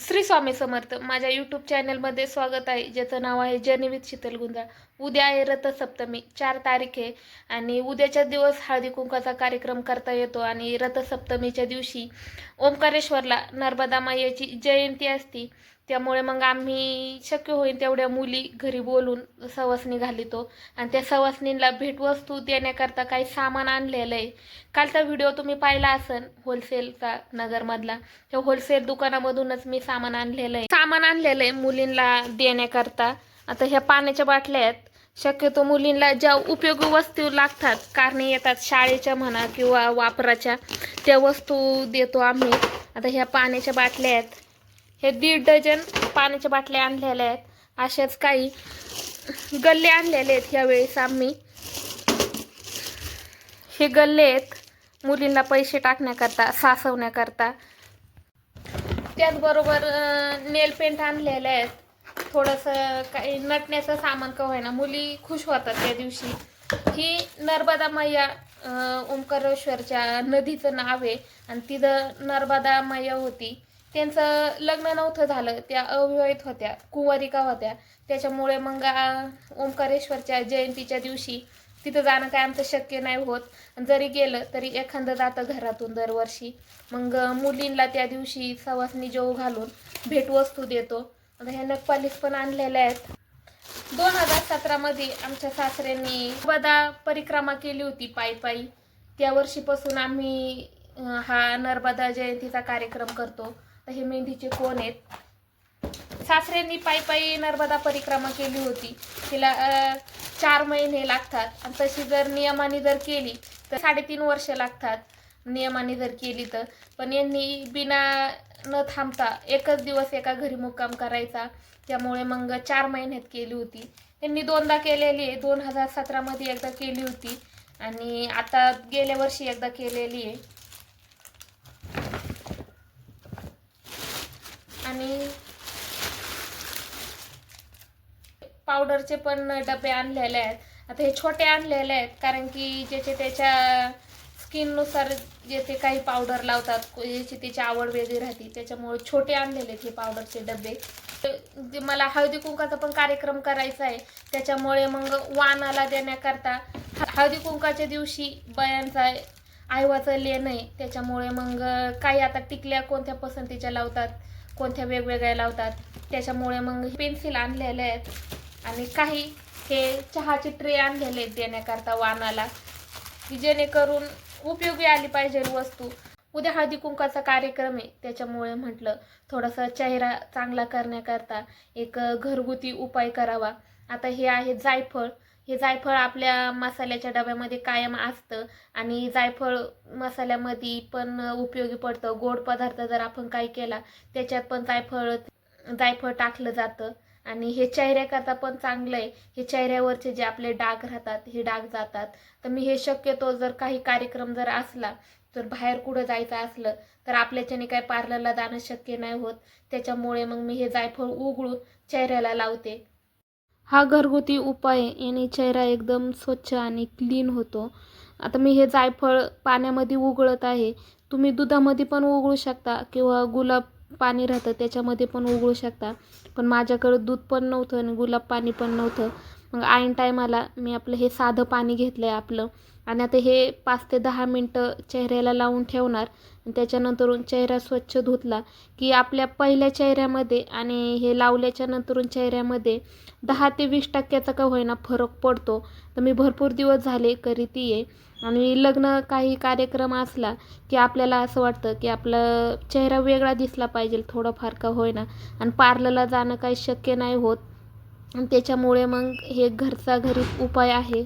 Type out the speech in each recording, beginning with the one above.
श्री स्वामी समर्थ माझ्या यूट्यूब चॅनलमध्ये स्वागत आहे. ज्याचं नाव आहे जर्नी विथ शीतल गुंजाळ. उद्या आहे रथसप्तमी. चार तारीख आहे आणि उद्याच्या दिवस हळदी कुंकाचा कार्यक्रम करता येतो आणि रथसप्तमीच्या दिवशी ओंकारेश्वरला नर्मदा मायेची जयंती असती. त्यामुळे मग आम्ही शक्य होईल तेवढ्या मुली घरी बोलून सवासणी घालितो आणि त्या सवासणींना भेटवस्तू देण्याकरता काही सामान आणलेलं आहे. कालचा व्हिडिओ तुम्ही पाहिला असेल होलसेलचा नगरमधला. त्या होलसेल दुकानामधूनच मी सामान आणलेलं आहे. सामान आणलेलं आहे मुलींना देण्याकरता. आता ह्या पाण्याच्या बाटल्या आहेत. शक्यतो मुलींना ज्या उपयोगी वस्तू लागतात कारणे येतात शाळेच्या म्हणा किंवा वापराच्या त्या वस्तू देतो आम्ही. आता ह्या पाण्याच्या बाटल्या आहेत. हे दीड डझन पाण्याच्या बाटल्या आणलेल्या आहेत. अशाच काही गल्ले आणलेले आहेत ह्यावेळेस आम्ही. हे गल्ले आहेत मुलींना पैसे टाकण्याकरता सासवण्याकरता. त्याचबरोबर नेल पेंट आणलेले आहेत. थोडंसं काही नटण्याचं सामान का होईना मुली खुश होतात त्या दिवशी. ही नर्मदा मैया ओंकारेश्वरच्या नदीचं नाव आहे आणि तिथं नर्मदा मैया होती. त्यांचं लग्न नव्हतं झालं. त्या अविवाहित होत्या कुंवारिका होत्या. त्याच्यामुळे मग ओंकारेश्वरच्या जयंतीच्या दिवशी तिथं जाणं काय आमचं शक्य नाही होत. आणि जरी गेलं तरी एखादं जातं घरातून दरवर्षी. मग मुलींना त्या दिवशी सवासनी जेव घालून भेटवस्तू देतो. आता ह्या नखपालीस पण आणलेल्या आहेत. दोन हजार सतरामध्ये आमच्या सासऱ्यांनी बदा परिक्रमा केली होती पायी पायी. त्या वर्षीपासून आम्ही हा नर्मदा जयंतीचा कार्यक्रम करतो. तर हे मेहंदीचे कोण आहेत? सासऱ्यांनी पायी पायी नर्मदा परिक्रमा केली होती. तिला चार महिने लागतात. आणि तशी जर नियमाने जर केली तर साडेतीन वर्ष लागतात नियमाने जर केली तर. पण यांनी बिना न थांबता एकच दिवस एका घरी मुक्काम करायचा. त्यामुळे मग चार महिन्यात केली होती. त्यांनी दोनदा केलेली आहे. दोन हजार सतरामध्ये एकदा केली होती. आणि आता गेल्या वर्षी एकदा केलेली आहे. आणि पावडरचे पण डबे आणलेले आहेत. आता हे छोटे आणलेले आहेत कारण की ज्याचे त्याच्या स्किननुसार जे ते काही पावडर लावतात को- याची त्याची आवड वेगळी राहते त्याच्यामुळे छोटे आणलेले आहेत हे पावडरचे डबे. ते मला हळदी कुंकाचा पण कार्यक्रम करायचा आहे. त्याच्यामुळे मग वानाला देण्याकरता हळदी कुंकाच्या दिवशी बयांचा आयवाचं लेण आहे. त्याच्यामुळे मग काही आता टिकल्या कोणत्या पसंतीच्या लावतात कोणत्या वेगवेगळ्या लावतात त्याच्यामुळे मग पेन्सिल आणलेले आहेत. आणि काही हे चहाचे ट्रे आणलेले आहेत देण्याकरता वाणाला की जेणेकरून उपयोगी आली पाहिजे वस्तू. उद्या हळदी कुंकाचा कार्यक्रम आहे त्याच्यामुळे म्हटलं थोडासा चेहरा चांगला करण्याकरता एक घरगुती उपाय करावा. आता हे आहे जायफळ. हे जायफळ आपल्या मसाल्याच्या डब्यामध्ये कायम असतं आणि जायफळ मसाल्यामध्ये पण उपयोगी पडतं. गोड पदार्थ जर आपण काही केला त्याच्यात पण जायफळ जायफळ टाकलं जातं. आणि हे चेहऱ्याकरता पण चांगलं आहे. हे चेहऱ्यावरचे जे आपले डाग राहतात हे डाग जातात. तर मी हे शक्यतो जर काही कार्यक्रम जर असला तर बाहेर कुठं जायचं असलं तर आपल्याच्याने काय पार्लरला जाणं शक्य नाही होत. त्याच्यामुळे मग मी हे जायफळ उघडून चेहऱ्याला लावते. हा घरगुती उपाय याने चेहरा एकदम स्वच्छ आणि क्लीन होतो. आता मी हे जायफळ पाण्यामध्ये उगळत आहे. तुम्ही दुधामध्ये पण उगळू शकता किंवा गुलाब पाणी राहतं त्याच्यामध्ये पण उगळू शकता. पण माझ्याकडं दूध पण नव्हतं आणि गुलाब पाणी पण नव्हतं. मग ऐन टायमाला मी आपलं हे साधं पाणी घेतलं आहे आपलं. आणि आता हे पाच ते दहा मिनटं चेहऱ्याला लावून ठेवणार. आणि त्याच्यानंतरून चेहरा स्वच्छ धुतला की आपल्या पहिल्या चेहऱ्यामध्ये आणि हे लावल्याच्या नंतरून चेहऱ्यामध्ये दहा ते वीस टक्क्याचा का होईना फरक पडतो. तर मी भरपूर दिवस झाले करीती आहे आणि लग्न काही कार्यक्रम असला की आपल्याला असं वाटतं की आपला चेहरा वेगळा दिसला पाहिजे थोडंफार का होईना. आणि पार्लरला जाणं काही शक्य नाही होत. त्याच्यामुळे मग हे घरचा घरी उपाय आहे.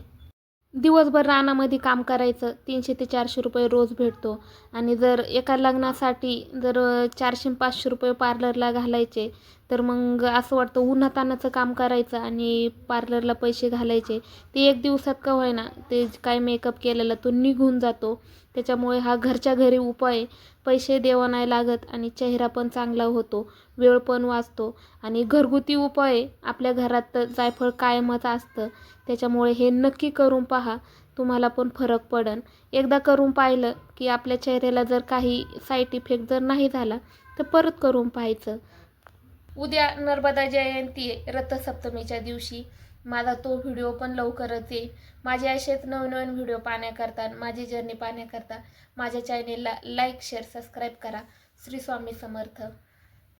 दिवसभर रानामध्ये काम करायचं तीनशे ते चारशे रुपये रोज भेटतो. आणि जर एका लग्नासाठी जर चारशे पाचशे रुपये पार्लरला घालायचे तर मग असं वाटतं उन्हातानाचं काम करायचं आणि पार्लरला पैसे घालायचे. ते एक दिवसात का होईना ते काय मेकअप केलेला तो निघून जातो. त्याच्यामुळे हा घरच्या घरी उपाय पैसे देवा नाही लागत आणि चेहरा पण चांगला होतो वेळ पण वाचतो. आणि घरगुती उपाय आपल्या घरात तर जायफळ कायमच असतं. त्याच्यामुळे हे नक्की करून पहा तुम्हाला पण फरक पडन. एकदा करून पाहिलं की आपल्या चेहऱ्याला जर काही साईड इफेक्ट जर नाही झाला तर परत करून पाहायचं. उद्या नर्मदा जयंती आहे रथसप्तमीच्या दिवशी. माझा तो व्हिडिओ पण लवकरच येईल. माझे असेच नवनवीन व्हिडिओ पाहण्याकरता माझी जर्नी पाहण्याकरता माझ्या चॅनेलला लाईक शेअर सबस्क्राईब करा. श्री स्वामी समर्थ.